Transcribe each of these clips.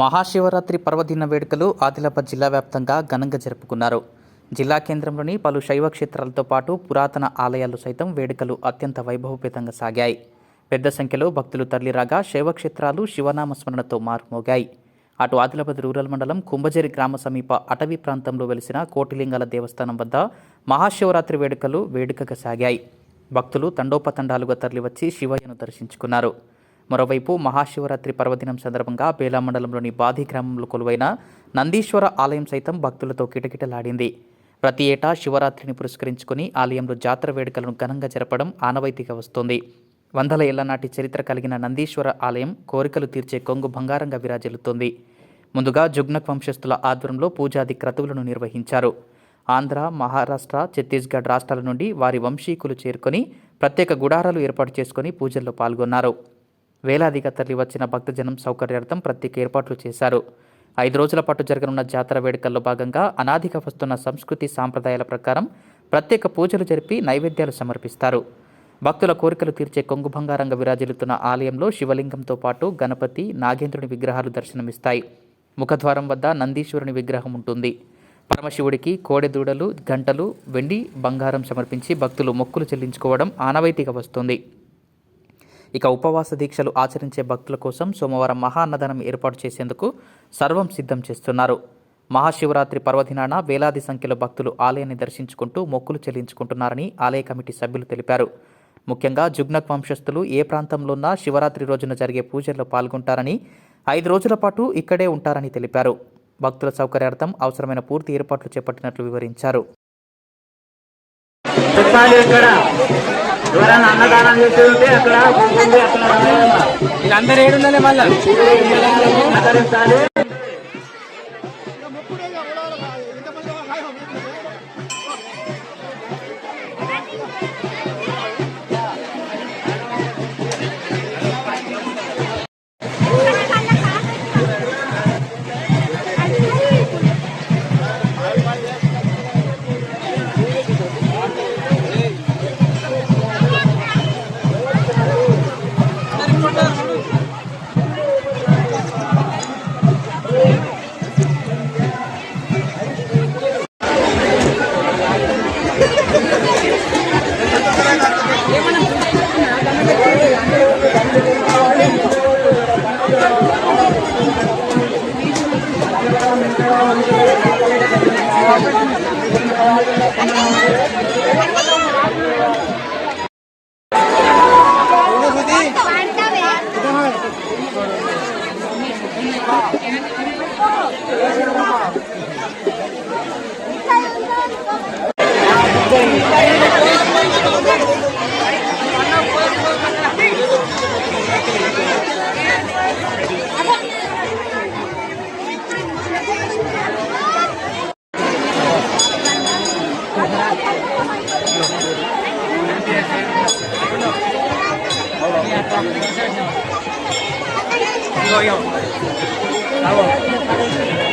మహాశివరాత్రి పర్వదిన వేడుకలు ఆదిలాబాద్ జిల్లా వ్యాప్తంగా ఘనంగా జరుపుకున్నారు. జిల్లా కేంద్రంలోని పలు శైవ క్షేత్రాలతో పాటు పురాతన ఆలయాలు సైతం వేడుకలు అత్యంత వైభవపేతంగా సాగాయి. పెద్ద సంఖ్యలో భక్తులు తరలిరాగా శైవక్షేత్రాలు శివనామ స్మరణతో మారుమోగాయి. అటు ఆదిలాబాద్ రూరల్ మండలం కుంభజేరి గ్రామ సమీప అటవీ ప్రాంతంలో వెలిసిన కోటిలింగాల దేవస్థానం వద్ద మహాశివరాత్రి వేడుకలు వేడుకగా సాగాయి. భక్తులు తండోపతండాలుగా తరలివచ్చి శివయ్యను దర్శించుకున్నారు. మరోవైపు మహాశివరాత్రి పర్వదినం సందర్భంగా బేలా మండలంలోని బాధి గ్రామంలో కొలువైన నందీశ్వర ఆలయం సైతం భక్తులతో కిటకిటలాడింది. ప్రతి ఏటా శివరాత్రిని పురస్కరించుకుని ఆలయంలో జాతర వేడుకలను ఘనంగా జరపడం ఆనవాయితీగా వస్తోంది. వందల ఏళ్ళ నాటి చరిత్ర కలిగిన నందీశ్వర ఆలయం కోరికలు తీర్చే కొంగు బంగారంగా విరాజిల్లుతోంది. ముందుగా జుగ్నక్ వంశస్థుల ఆధ్వర్యంలో పూజాది క్రతువులను నిర్వహించారు. ఆంధ్ర మహారాష్ట్ర ఛత్తీస్గఢ్ రాష్ట్రాల నుండి వారి వంశీకులు చేరుకొని ప్రత్యేక గుడారాలు ఏర్పాటు చేసుకుని పూజల్లో పాల్గొన్నారు. వేలాదిగా తరలివచ్చిన భక్తజనం సౌకర్యార్థం ప్రత్యేక ఏర్పాట్లు చేశారు. ఐదు రోజుల పాటు జరగనున్న జాతర వేడుకల్లో భాగంగా అనాదిగా వస్తున్న సంస్కృతి సాంప్రదాయాల ప్రకారం ప్రత్యేక పూజలు జరిపి నైవేద్యాలు సమర్పిస్తారు. భక్తుల కోరికలు తీర్చే కొంగు బంగారంగా విరాజిల్లుతున్న ఆలయంలో శివలింగంతో పాటు గణపతి నాగేంద్రుని విగ్రహాలు దర్శనమిస్తాయి. ముఖద్వారం వద్ద నందీశ్వరుని విగ్రహం ఉంటుంది. పరమశివుడికి కోడెదూడలు గంటలు వెండి బంగారం సమర్పించి భక్తులు మొక్కులు చెల్లించుకోవడం ఆనవాయితీగా వస్తుంది. ఇక ఉపవాస దీక్షలు ఆచరించే భక్తుల కోసం సోమవారం మహాన్నదనం ఏర్పాటు చేసేందుకు సర్వం సిద్ధం చేస్తున్నారు. మహాశివరాత్రి పర్వదినాన వేలాది సంఖ్యలో భక్తులు ఆలయాన్ని దర్శించుకుంటూ మొక్కులు చెల్లించుకుంటున్నారని ఆలయ కమిటీ సభ్యులు తెలిపారు. ముఖ్యంగా జుగ్నక్ వంశస్థులు ఏ ప్రాంతంలో ఉన్నా శివరాత్రి రోజున జరిగే పూజల్లో పాల్గొంటారని ఐదు రోజుల పాటు ఇక్కడే ఉంటారని తెలిపారు. భక్తుల సౌకర్యార్థం అవసరమైన పూర్తి ఏర్పాట్లు చేపట్టినట్లు వివరించారు. ఎవరైనా అన్నదానం చేసి ఉంటే అక్కడ వీళ్ళందరూ ఏడుందని మళ్ళీ?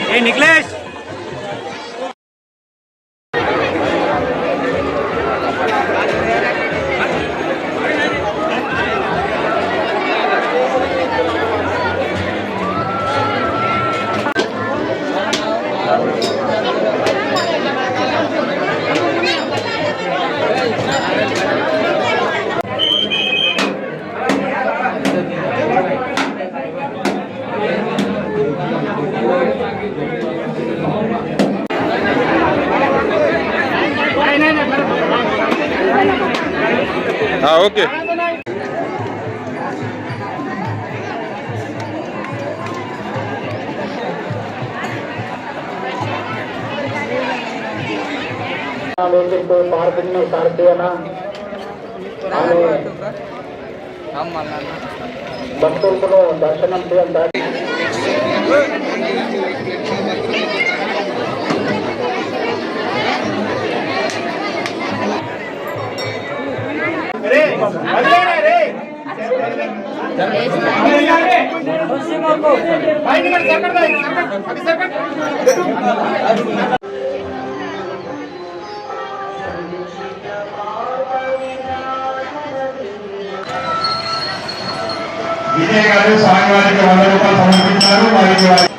Hey, Nicholas! నిఖిలేష్ ఓకే వేదికకు పార్కింగ్ సారథియన భక్తులకు దర్శనం చేయండి విజయ్ గారు స్వామివారికి వంద రూపాయలు సమర్పించారు. మరియు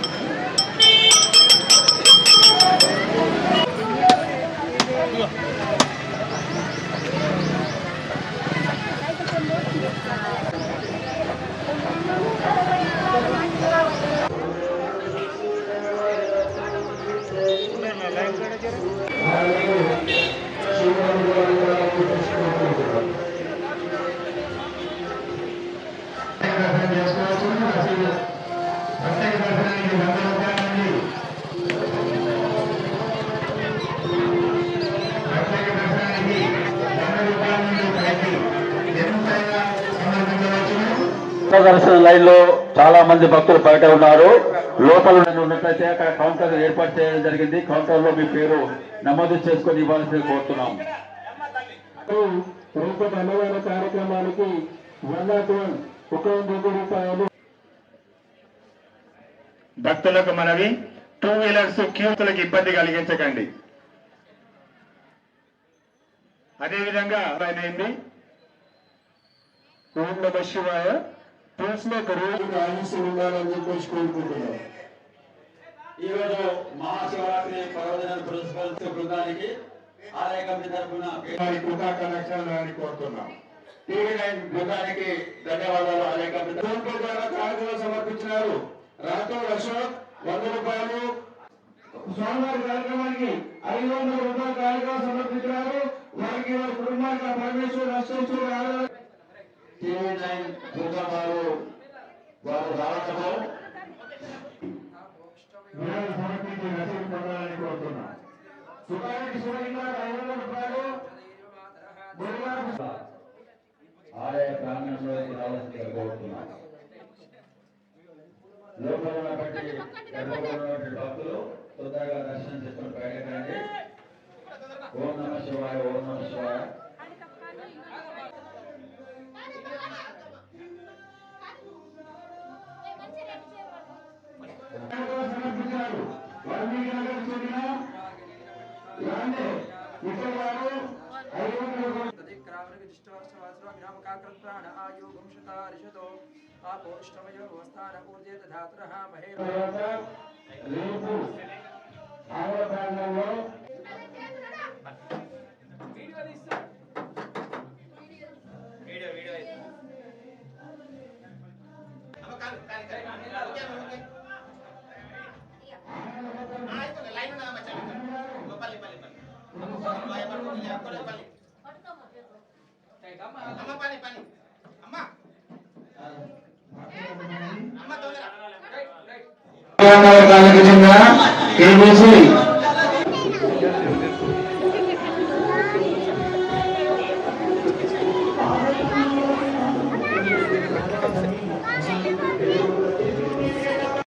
దర్శన లైన్లో చాలా మంది భక్తులు బయట ఉన్నారు. లోపల ఉన్నట్లయితే అక్కడ కౌంటర్ ఏర్పాటు చేయడం జరిగింది. కౌంటర్లో మీ పేరు నమోదు చేసుకొని ఇవ్వాల్సింది కోరుతున్నాం. తిరుపతి అన్నదాన కార్యక్రమానికి వన్ నాట్ వన్ ఒక వంద రూపాయలు భక్తులకు మనవి టూ వీలర్స్ క్యూతులకు ఇబ్బంది కలిగించకండి. అదేవిధంగా ఆయనైంది ఓం నమ శివాయ తులసిలో రోజు ఆయుష్యం ఉండాలని చెప్పేసి కోరుకుంటున్నాం. ఈరోజు మహాశివరాత్రి పర్వదినాన్ని పురస్కరించే బృందానికి ఆలయ కమిటీ తరఫున కృపా కనెక్షన్ అని కోరుతున్నాం. టీవీ నైన్ బృందానికి ధన్యవాదాలు. ఆలయ కమిటీ ద్వారా సమర్పించినారు. రాథోడ్ అశోక్ వంద రూపాయలు. స్వామివారి కార్యక్రమానికి ఐదు వందల రూపాయల కార్యక్రమం సమర్పించినారు. వారికి వారి కుటుంబానికి ఆ పరమేశ్వరుడు అష్టేశ్వరుడు టీవీ నైన్ బృందం వారు వారు రావటము సమర్పించి రసీదు పొందాలని కోరుతున్నాం. సుబ్బారెడ్డి శివలింగారు ఐదు వందల రూపాయలు. ఆలయ ప్రాంగణంలోకి రావాల్సిందిగా కోరుతున్నాను లోపల ఉన్నటువంటి గర్భంలో భక్తులు తొందరగా దర్శనం చేసుకొని బయటకు రండి ఓం నమ శివాయ ఓం నమ శివాయ. రేపు ఆంధ్ర ప్రాంతంలో వర్గాలకు చెందిన కేబీసీ